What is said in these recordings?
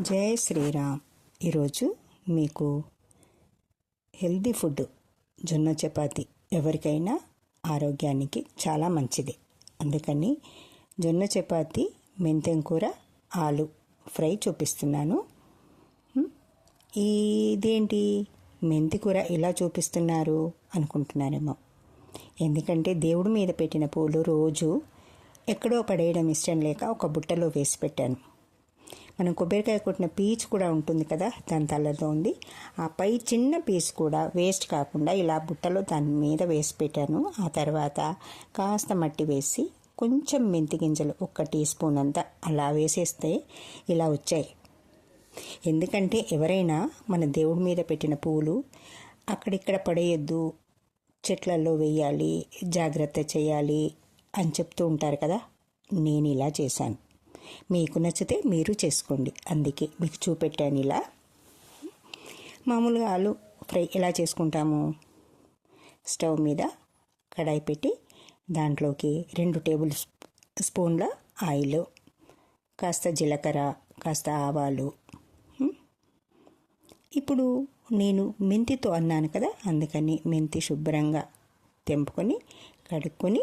జై శ్రీరామ్. ఈరోజు మీకు హెల్దీ ఫుడ్ జొన్న చపాతి ఎవరికైనా ఆరోగ్యానికి చాలా మంచిది. అందుకని జొన్న చపాతి మెంతెం కూర ఆలు ఫ్రై చూపిస్తున్నాను. ఇదేంటి? మెంతి కూర ఇలా చూపిస్తున్నారు అనుకుంటున్నారేమో. ఎందుకంటే దేవుడి మీద పెట్టిన పూలు రోజు ఎక్కడో పడేయడం ఇష్టం లేక ఒక బుట్టలో వేసి పెట్టాను. మనం కొబ్బరికాయ కొట్టిన పీచ్ కూడా ఉంటుంది కదా దాని తలలో ఉంది. ఆ పై చిన్న పీస్ కూడా వేస్ట్ కాకుండా ఇలా బుట్టలో దాని మీద వేసి పెట్టాను. ఆ తర్వాత కాస్త మట్టి వేసి కొంచెం మెంతి గింజలు ఒక్క టీ స్పూన్ అంతా అలా వేసేస్తే ఇలా వచ్చాయి. ఎందుకంటే ఎవరైనా మన దేవుడి మీద పెట్టిన పువ్వులు అక్కడిక్కడ పడేయద్దు చెట్లలో వేయాలి జాగ్రత్త చేయాలి అని చెప్తూ ఉంటారు కదా. నేను ఇలా చేశాను. మీకు నచ్చితే మీరు చేసుకోండి. అందుకే మీకు చూపెట్టాను ఇలా. మామూలుగా ఆలు ఫ్రై ఎలా చేసుకుంటాము? స్టవ్ మీద కడాయి పెట్టి దాంట్లోకి రెండు టేబుల్ స్పూన్ల ఆయిల్ కాస్త జీలకర్ర కాస్త ఆవాలు. ఇప్పుడు నేను మెంతితో అన్నాను కదా అందుకని మెంతి శుభ్రంగా తెంపుకొని కడుక్కొని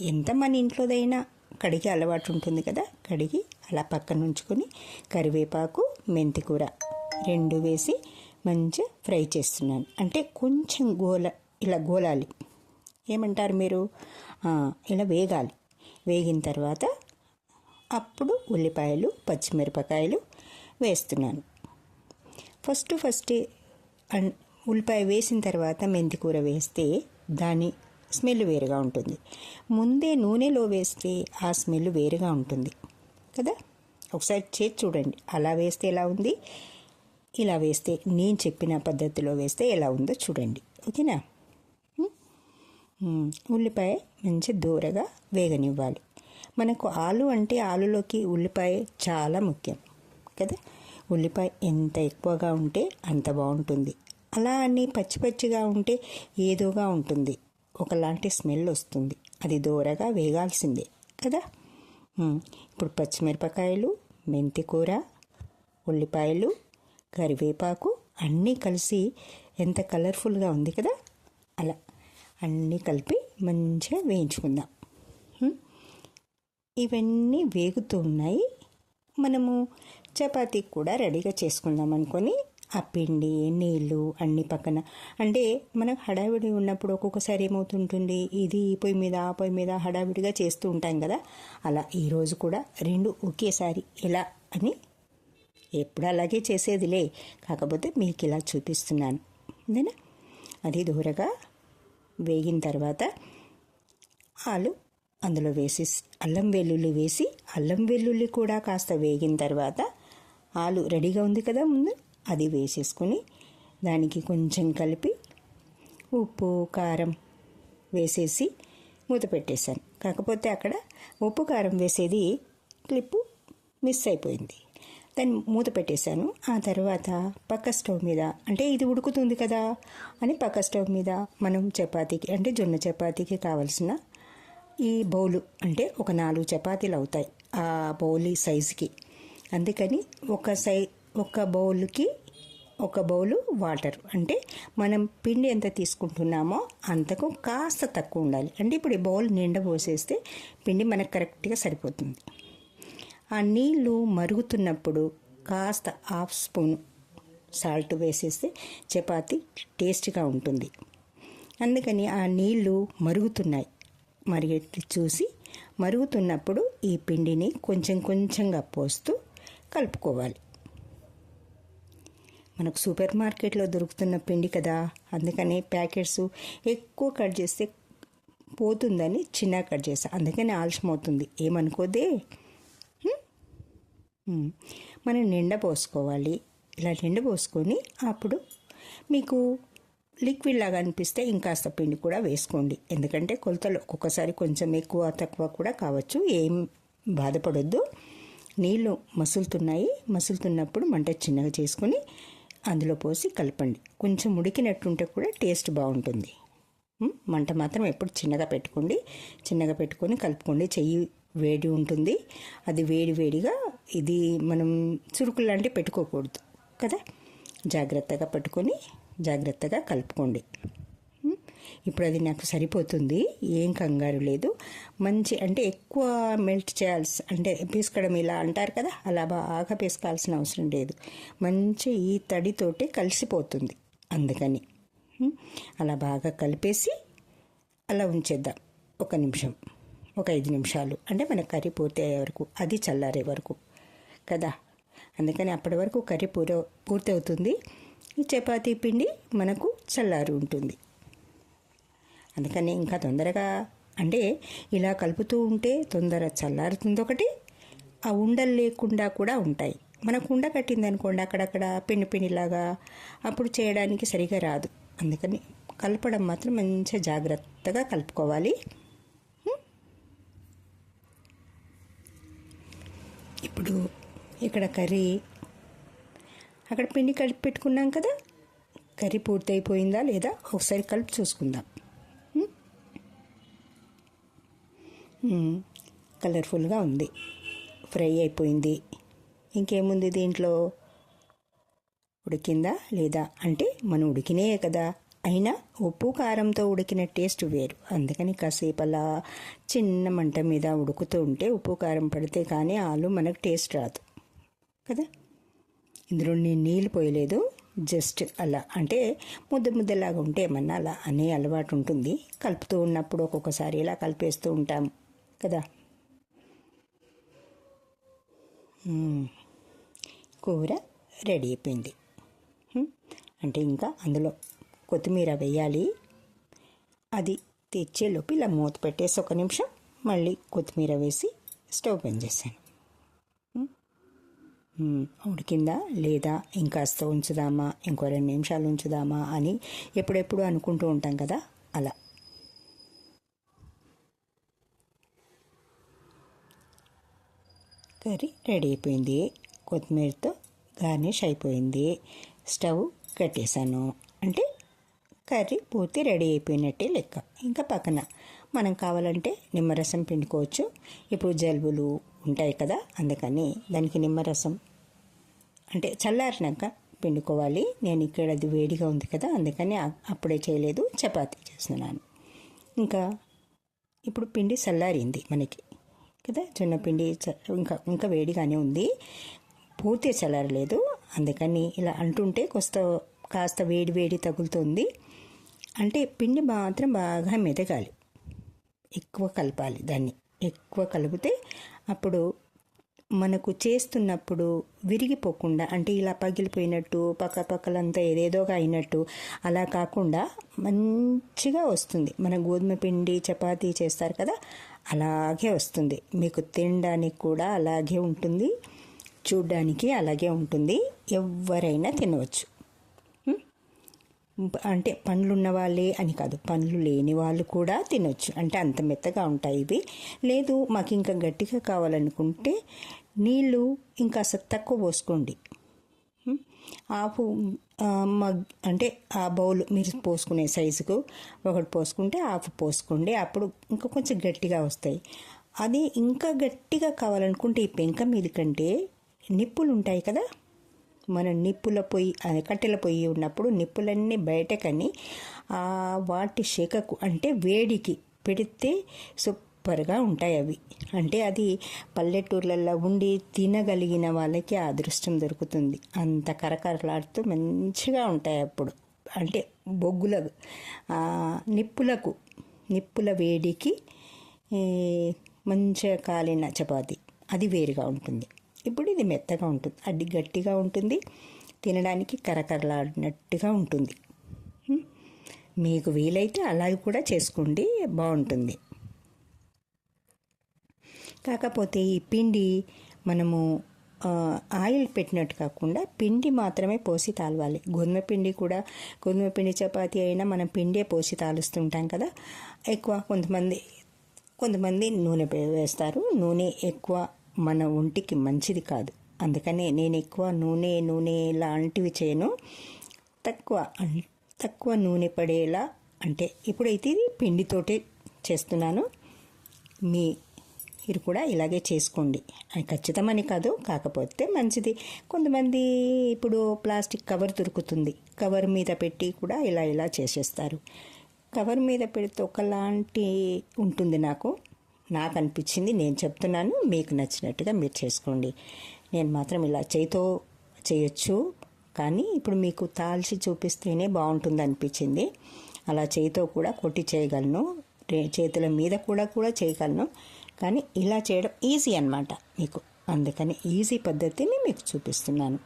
ఎంత మన ఇంట్లోదైనా కడిగి అలవాటు ఉంటుంది కదా కడిగి అలా పక్కన ఉంచుకొని కరివేపాకు మెంతి కూర రెండు వేసి మంచిగా ఫ్రై చేస్తున్నాను. అంటే కొంచెం గోల ఇలా గోలాలి. ఏమంటారు మీరు? ఇలా వేగాలి. వేగిన తర్వాత అప్పుడు ఉల్లిపాయలు పచ్చిమిరపకాయలు వేస్తున్నాను. ఫస్ట్ ఫస్ట్ ఉల్లిపాయ వేసిన తర్వాత మెంతికూర వేస్తే దాని స్మెల్ వేరుగా ఉంటుంది. ముందే నూనెలో వేస్తే ఆ స్మెల్ వేరుగా ఉంటుంది. కదా? ఒకసారి చేసి చూడండి. అలా వేస్తే ఎలా ఉంది? ఇలా వేస్తే నేను చెప్పిన పద్ధతిలో వేస్తే ఎలా ఉందో చూడండి. ఓకేనా? ఉల్లిపాయ మంచి దూరగా వేగనివ్వాలి. మనకు ఆలు అంటే ఆలులోకి ఉల్లిపాయ చాలా ముఖ్యం. కదా? ఉల్లిపాయ ఎంత ఎక్కువగా ఉంటే అంత బాగుంటుంది. అలా అని పచ్చి పచ్చిగా ఉంటే ఏదోగా ఉంటుంది. ఒకలాంటి స్మెల్ వస్తుంది. అది దూరగా వేగాల్సిందే కదా? ఇప్పుడు పచ్చిమిరపకాయలు మెంతి కూర ఉల్లిపాయలు కరివేపాకు అన్నీ కలిసి ఎంత కలర్ఫుల్గా ఉంది కదా? అలా అన్నీ కలిపి మంచిగా వేయించుకుందాం. ఇవన్నీ వేగుతూ ఉన్నాయి. మనము చపాతీ కూడా రెడీగా చేసుకుందాం అనుకొని ఆ పిండి నీళ్ళు అన్ని పక్కన. అంటే మనకు హడావిడి ఉన్నప్పుడు ఒక్కొక్కసారి ఏమవుతుంటుంది? ఇది ఈ పొయ్యి మీద ఆ పొయ్యి మీద హడావిడిగా చేస్తూ ఉంటాం కదా. అలా ఈరోజు కూడా రెండు ఒకేసారి ఎలా అని ఎప్పుడు అలాగే చేసేదిలే. కాకపోతే మీకు ఇలా చూపిస్తున్నాను. అంతేనా అది దూరగా వేగిన తర్వాత ఆలు అందులో వేసి అల్లం వెల్లుల్లి వేసి అల్లం వెల్లుల్లి కూడా కాస్త వేగిన తర్వాత ఆలు రెడీగా ఉంది కదా ముందు? అది వేసేసుకొని దానికి కొంచెం కలిపి ఉప్పు కారం వేసేసి మూత పెట్టేశాను. కాకపోతే అక్కడ ఉప్పు కారం వేసేది క్లిప్పు మిస్ అయిపోయింది. దాన్ని మూత పెట్టేశాను. ఆ తర్వాత పక్క స్టవ్ మీద అంటే ఇది ఉడుకుతుంది కదా అని పక్క స్టవ్ మీద మనం చపాతీకి అంటే జొన్న చపాతీకి కావలసిన ఈ బౌలు అంటే ఒక నాలుగు చపాతీలు అవుతాయి ఆ బౌలి సైజుకి. అందుకని ఒక సై ఒక బౌల్కి ఒక బౌలు వాటర్. అంటే మనం పిండి ఎంత తీసుకుంటున్నామో అంతకు కాస్త తక్కువ ఉండాలి. అంటే ఇప్పుడు ఈ బౌల్ నిండా పోసేస్తే పిండి మనకు కరెక్ట్గా సరిపోతుంది. ఆ నీళ్ళు మరుగుతున్నప్పుడు కాస్త హాఫ్ స్పూన్ సాల్ట్ వేసేస్తే చపాతి టేస్ట్గా ఉంటుంది. అందుకని ఆ నీళ్ళు మరుగుతున్నాయి. మరిగెట్టి చూసి మరుగుతున్నప్పుడు ఈ పిండిని కొంచెం కొంచెంగా పోస్తూ కలుపుకోవాలి. మనకు సూపర్ మార్కెట్లో దొరుకుతున్న పిండి కదా. అందుకని ప్యాకెట్స్ ఎక్కువ కట్ చేస్తే పోతుందని చిన్న కట్ చేస్తా. అందుకని ఆలస్యం అవుతుంది. ఏమనుకోదే? మనం నిండా పోసుకోవాలి. ఇలా నిండా పోసుకొని అప్పుడు మీకు లిక్విడ్ లాగా అనిపిస్తే ఇంకాస్త పిండి కూడా వేసుకోండి. ఎందుకంటే కొలతలు ఒక్కొక్కసారి కొంచెం ఎక్కువ తక్కువ కూడా కావచ్చు. ఏం బాధపడొద్దు. నీళ్ళు మసులుతున్నాయి. మసులుతున్నప్పుడు మంట చిన్నగా చేసుకొని అందులో పోసి కలపండి. కొంచెం ఉడికినట్టుంటే కూడా టేస్ట్ బాగుంటుంది. మంట మాత్రం ఎప్పుడు చిన్నగా పెట్టుకోండి. చిన్నగా పెట్టుకొని కలుపుకోండి. చెయ్యి వేడి ఉంటుంది. అది వేడి వేడిగా ఇది మనం చురుకులు లాంటివి పెట్టుకోకూడదు. కదా? జాగ్రత్తగా పెట్టుకొని జాగ్రత్తగా కలుపుకోండి. ఇప్పుడు అది నాకు సరిపోతుంది. ఏం కంగారు లేదు. మంచి అంటే ఎక్కువ మెల్ట్ చేయాల్సి అంటే పీసుకోవడం ఇలా అంటారు కదా అలా బాగా పీసుకోవాల్సిన అవసరం లేదు. మంచి ఈ తడితోటి కలిసిపోతుంది అందుకని. అలా బాగా కలిపేసి అలా ఉంచేద్దాం. ఒక నిమిషం. ఒక ఐదు నిమిషాలు. అంటే మన కర్రీ పూర్తి అయ్యే వరకు అది చల్లారే వరకు. కదా? అందుకని అప్పటి వరకు కర్రీ పూర పూర్తి అవుతుంది ఈ చపాతీ పిండి మనకు చల్లారి ఉంటుంది. అందుకని ఇంకా తొందరగా అంటే ఇలా కలుపుతూ ఉంటే తొందర చల్లారుతుంది ఒకటి ఆ ఉండలు లేకుండా కూడా ఉంటాయి. మనకు ఉండ కట్టింది అనుకోండి అక్కడక్కడ పిండి పిండిలాగా అప్పుడు చేయడానికి సరిగా రాదు. అందుకని కలపడం మాత్రం మంచిగా జాగ్రత్తగా కలుపుకోవాలి. ఇప్పుడు ఇక్కడ కర్రీ అక్కడ పిండి కలిపి పెట్టుకున్నాం కదా? కర్రీ పూర్తయిపోయిందా లేదా? ఒకసారి కలిపి చూసుకుందాం. కలర్ఫుల్గా ఉంది. ఫ్రై అయిపోయింది. ఇంకేముంది దీంట్లో? ఉడికిందా లేదా? అంటే మనం ఉడికినే కదా. అయినా ఉప్పు కారంతో ఉడికిన టేస్ట్ వేరు. అందుకని కాసేపు అలా చిన్న మంట మీద ఉడుకుతూ ఉంటే ఉప్పు కారం పడితే కానీ ఆలు మనకు టేస్ట్ రాదు. కదా? ఇందులో నేను నీళ్ళు పోయలేదు. జస్ట్ అలా. అంటే ముద్ద ముద్దలాగా ఉంటే ఏమన్నా అలా అనే అలవాటు ఉంటుంది. కలుపుతూ ఉన్నప్పుడు ఒక్కొక్కసారి ఇలా కలిపేస్తూ ఉంటాం. కదా? కూర రెడీ అయిపోయింది. అంటే ఇంకా అందులో కొత్తిమీర వేయాలి. అది తెచ్చేలోపు ఇలా మూత పెట్టేసి ఒక నిమిషం మళ్ళీ కొత్తిమీర వేసి స్టవ్ పెన్ చేశాను. ఉడికిందా లేదా ఇంకాస్త ఉంచుదామా? ఇంకో రెండు నిమిషాలు ఉంచుదామా? అని ఎప్పుడెప్పుడు అనుకుంటూ ఉంటాం కదా? అలా. కర్రీ రెడీ అయిపోయింది. కొత్తిమీరతో గార్నిష్ అయిపోయింది. స్టవ్ కట్టేశాను. అంటే కర్రీ పూర్తి రెడీ అయిపోయినట్టే లెక్క. ఇంకా పక్కన మనం కావాలంటే నిమ్మరసం పిండుకోవచ్చు. ఇప్పుడు జలుబులు ఉంటాయి కదా అందుకని దానికి నిమ్మరసం అంటే చల్లారినాక పిండుకోవాలి. నేను ఇక్కడ అది వేడిగా ఉంది కదా అందుకని అప్పుడే చేయలేదు. చపాతీ చేస్తున్నాను. ఇంకా ఇప్పుడు పిండి చల్లారింది మనకి. కదా? జొన్న పిండి ఇంకా ఇంకా వేడిగానే ఉంది. పూర్తి చల్లారలేదు. అందుకని ఇలా అంటుంటే కొస్త కాస్త వేడి వేడి తగులుతుంది. అంటే పిండి మాత్రం బాగా మెదగాలి. ఎక్కువ కలపాలి దాన్ని. ఎక్కువ కలిపితే అప్పుడు మనకు చేస్తున్నప్పుడు విరిగిపోకుండా అంటే ఇలా పగిలిపోయినట్టు పక్క పక్కలంతా ఏదేదోగా అయినట్టు అలా కాకుండా మంచిగా వస్తుంది. మన గోధుమ పిండి చపాతీ చేస్తారు కదా? అలాగే వస్తుంది. మీకు తినడానికి కూడా అలాగే ఉంటుంది. చూడ్డానికి అలాగే ఉంటుంది. ఎవరైనా తినవచ్చు. అంటే పండ్లు ఉన్న వాళ్ళే అని కాదు. పండ్లు లేని వాళ్ళు కూడా తినొచ్చు. అంటే అంత మెత్తగా ఉంటాయి ఇవి. లేదు మాకు ఇంకా గట్టిగా కావాలనుకుంటే నీళ్ళు ఇంకా అసలు తక్కువ పోసుకోండి. ఆపు మగ్ అంటే ఆ బౌల్ మీరు పోసుకునే సైజుకు ఒకటి పోసుకుంటే హాఫ్ పోసుకోండి. అప్పుడు ఇంకా కొంచెం గట్టిగా వస్తాయి. అది ఇంకా గట్టిగా కావాలనుకుంటే ఈ పెంక మీద కంటే నిప్పులు ఉంటాయి కదా? మన నిప్పుల పొయ్యి అదే కట్టెల పొయ్యి ఉన్నప్పుడు నిప్పులన్నీ బయటకని ఆ వాటి శేఖకు అంటే వేడికి పెడితే సూపర్గా ఉంటాయి అవి. అంటే అది పల్లెటూర్లలో ఉండి తినగలిగిన వాళ్ళకి ఆ అదృష్టం దొరుకుతుంది. అంత కరకరలాడుతూ మంచిగా ఉంటాయి అప్పుడు. అంటే బొగ్గుల నిప్పులకు నిప్పుల వేడికి మంచిగా కాలిన చపాతి. అది వేరుగా ఉంటుంది. ఇప్పుడు ఇది మెత్తగా ఉంటుంది. అది గట్టిగా ఉంటుంది. తినడానికి కరకరలాడినట్టుగా ఉంటుంది. మీకు వీలైతే అలాగే కూడా చేసుకోండి. బాగుంటుంది. కాకపోతే ఈ పిండి మనము ఆయిల్ పెట్టినట్టు కాకుండా పిండి మాత్రమే పోసి తాలవాలి. గోధుమ పిండి కూడా గోధుమ పిండి చపాతి అయినా మనం పిండే పోసి తాలుస్తుంటాం కదా. ఎక్కువ కొంతమంది కొంతమంది నూనె వేస్తారు. నూనె ఎక్కువ మన ఒంటికి మంచిది కాదు. అందుకనే నేను ఎక్కువ నూనె నూనె లాంటివి చేయను. తక్కువ తక్కువ నూనె పడేలా అంటే ఇప్పుడైతే ఇది పిండితోటే చేస్తున్నాను. మీ మీరు కూడా ఇలాగే చేసుకోండి. అది ఖచ్చితమని కాదు కాకపోతే మంచిది. కొంతమంది ఇప్పుడు ప్లాస్టిక్ కవర్ దొరుకుతుంది. కవర్ మీద పెట్టి కూడా ఇలా ఇలా చేసేస్తారు. కవర్ మీద పెడితే ఒకలాంటి ఉంటుంది నాకు. నాకు అనిపించింది నేను చెప్తున్నాను మీకు నచ్చినట్టుగా మీరు చేసుకోండి. నేను మాత్రం ఇలా చేయితో చేయొచ్చు కానీ ఇప్పుడు మీకు తాల్చి చూపిస్తేనే బాగుంటుంది అనిపించింది. అలా చేయితో కూడా కొట్టి చేయగలను. చేతుల మీద కూడా కూడా చేయగలను. కానీ ఇలా చేయడం ఈజీ అన్నమాట మీకు. అందుకని ఈజీ పద్ధతిని మీకు చూపిస్తున్నాను.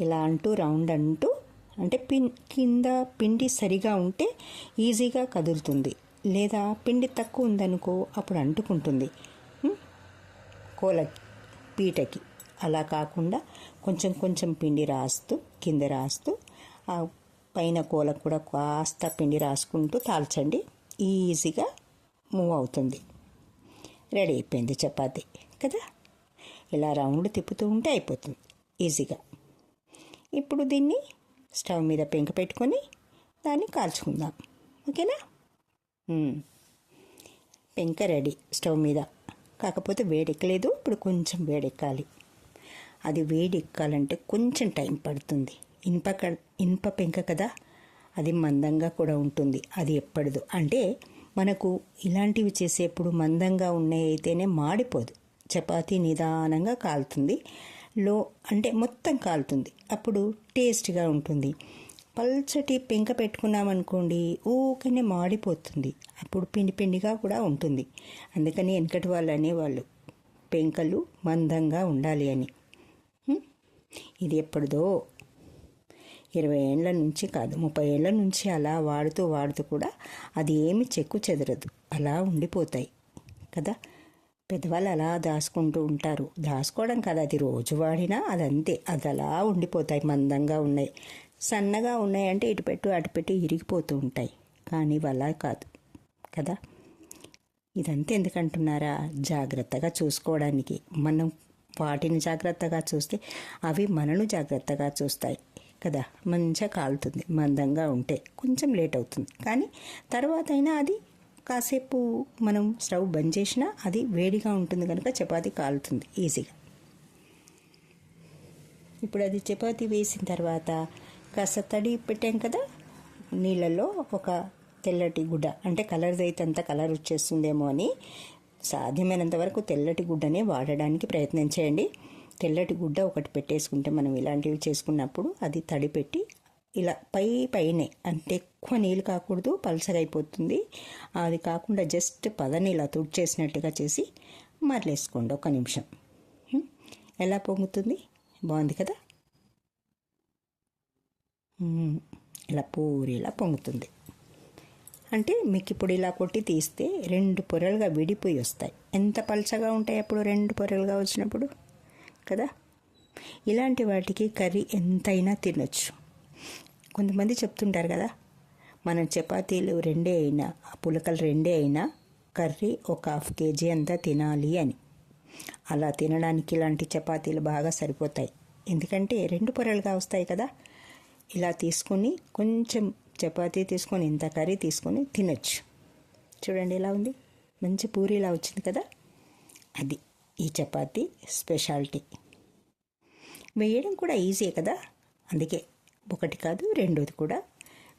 ఇలా అంటూ రౌండ్ అంటూ అంటే పిన్ కింద పిండి సరిగా ఉంటే ఈజీగా కదులుతుంది. లేదా పిండి తక్కువ ఉందనుకో అప్పుడు అంటుకుంటుంది. కోల పీటకి. అలా కాకుండా కొంచెం కొంచెం పిండి రాస్తూ కింద రాస్తూ ఆ పైన కోలకు కూడా కాస్త పిండి రాసుకుంటూ తాల్చండి. ఈజీగా మూవ్ అవుతుంది. రెడీ అయిపోయింది చపాతి కదా? ఇలా రౌండ్ తిప్పుతూ ఉంటే అయిపోతుంది ఈజీగా. ఇప్పుడు దీన్ని స్టవ్ మీద పెంక పెట్టుకొని దాన్ని కాల్చుకుందాం ఓకేనా? పెంక రెడీ స్టవ్ మీద. కాకపోతే వేడెక్కలేదు ఇప్పుడు కొంచెం వేడెక్కాలి. అది వేడెక్కాలంటే కొంచెం టైం పడుతుంది. ఇనుప క- ఇనుప పెంక కదా? అది మందంగా కూడా ఉంటుంది. అది ఎప్పటిదో అంటే మనకు ఇలాంటివి చేసేప్పుడు మందంగా ఉన్నాయి అయితేనే మాడిపోదు. చపాతీ నిదానంగా కాలుతుంది. లో అంటే మొత్తం కాలుతుంది. అప్పుడు టేస్ట్గా ఉంటుంది. పల్చటి పెంక పెట్టుకున్నామనుకోండి ఊకనే మాడిపోతుంది. అప్పుడు పిండి పిండిగా కూడా ఉంటుంది. అందుకని వెనకటి వాళ్ళు అనేవాళ్ళు పెంకలు మందంగా ఉండాలి అని. ఇది ఎప్పటిదో ఇరవై ఏళ్ళ నుంచి కాదు ముప్పై ఏళ్ళ నుంచి అలా వాడుతూ వాడుతూ కూడా అది ఏమి చెక్కు చెదరదు. అలా ఉండిపోతాయి కదా? పెద్దవాళ్ళు అలా దాచుకుంటూ ఉంటారు. దాచుకోవడం కాదు అది రోజు వాడినా అది అంతే అది అలా ఉండిపోతాయి మందంగా ఉన్నాయి. సన్నగా ఉన్నాయంటే ఇటు పెట్టు అటు పెట్టు ఇరిగిపోతూ ఉంటాయి. కానీ అలా కాదు కదా? ఇదంతా ఎందుకంటున్నారా? జాగ్రత్తగా చూసుకోవడానికి. మనం వాటిని జాగ్రత్తగా చూస్తే అవి మనను జాగ్రత్తగా చూస్తాయి. కదా మంచిగా కాలుతుంది మందంగా ఉంటే కొంచెం లేట్ అవుతుంది. కానీ తర్వాత అయినా అది కాసేపు మనం స్టవ్ బంద్ చేసినా అది వేడిగా ఉంటుంది కనుక చపాతి కాలుతుంది ఈజీగా. ఇప్పుడు అది చపాతి వేసిన తర్వాత కాస్త తడి పెట్టాం కదా నీళ్ళల్లో ఒక తెల్లటి గుడ్డ అంటే కలర్ అయితే అంత కలర్ వచ్చేస్తుందేమో అని సాధ్యమైనంత వరకు తెల్లటి గుడ్డనే వాడడానికి ప్రయత్నం చేయండి. తెల్లటి గుడ్డ ఒకటి పెట్టేసుకుంటే మనం ఇలాంటివి చేసుకున్నప్పుడు అది తడి పెట్టి ఇలా పై పైనే అంటే ఎక్కువ నీళ్ళు కాకూడదు పలసగైపోతుంది అయిపోతుంది. అది కాకుండా జస్ట్ పదని ఇలా తుడిచేసినట్టుగా చేసి మరలేసుకోండి ఒక నిమిషం. ఎలా పొంగుతుంది? బాగుంది కదా? ఇలా పూరిలా పొంగుతుంది. అంటే మీకు ఇప్పుడు ఇలా కొట్టి తీస్తే రెండు పొరలుగా విడిపోయి వస్తాయి. ఎంత పలచగా ఉంటాయి అప్పుడు రెండు పొరలుగా వచ్చినప్పుడు? కదా? ఇలాంటి వాటికి కర్రీ ఎంతైనా తినొచ్చు. కొంతమంది చెప్తుంటారు కదా మనం చపాతీలు రెండే అయినా పులకలు రెండే అయినా కర్రీ ఒక హాఫ్ కేజీ అంతా తినాలి అని. అలా తినడానికి ఇలాంటి చపాతీలు బాగా సరిపోతాయి. ఎందుకంటే రెండు పొరలుగా వస్తాయి కదా. ఇలా తీసుకొని కొంచెం చపాతీ తీసుకొని ఇంత కర్రీ తీసుకొని తినొచ్చు. చూడండి ఎలా ఉంది? మంచి పూరిలా వచ్చింది కదా? అది. ఈ చపాతి స్పెషాలిటీ. వేయడం కూడా ఈజీ కదా? అందుకే ఒకటి కాదు రెండోది కూడా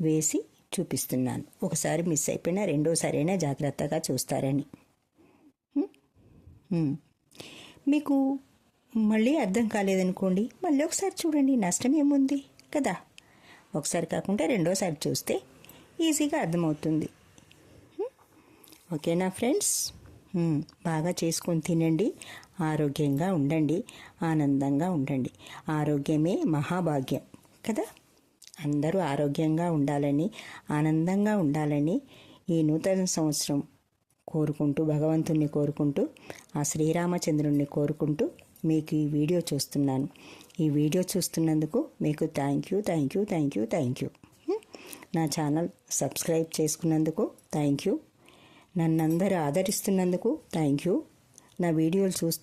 వేసి చూపిస్తున్నాను. ఒకసారి మిస్ అయిపోయినా రెండోసారి అయినా జాగ్రత్తగా చూస్తారని. మీకు మళ్ళీ అర్థం కాలేదనుకోండి మళ్ళీ ఒకసారి చూడండి నష్టం ఏముంది కదా? ఒకసారి కాకుండా రెండోసారి చూస్తే ఈజీగా అర్థమవుతుంది. ఓకేనా ఫ్రెండ్స్? బాగా చేసుకొని తినండి. ఆరోగ్యంగా ఉండండి. ఆనందంగా ఉండండి. ఆరోగ్యమే మహాభాగ్యం. కదా? అందరూ ఆరోగ్యంగా ఉండాలని ఆనందంగా ఉండాలని ఈ నూతన సంవత్సరం కోరుకుంటూ భగవంతుణ్ణి కోరుకుంటూ ఆ శ్రీరామచంద్రుణ్ణి కోరుకుంటూ మీకు ఈ వీడియో చూస్తున్నాను. ఈ వీడియో చూస్తున్నందుకు మీకు thank you thank you thank you thank you. నా ఛానల్ సబ్స్క్రైబ్ చేసుకున్నందుకు థ్యాంక్ యూ. నన్నందరూ ఆదరిస్తున్నందుకు థ్యాంక్ యూ. నా వీడియోలు చూస్తూ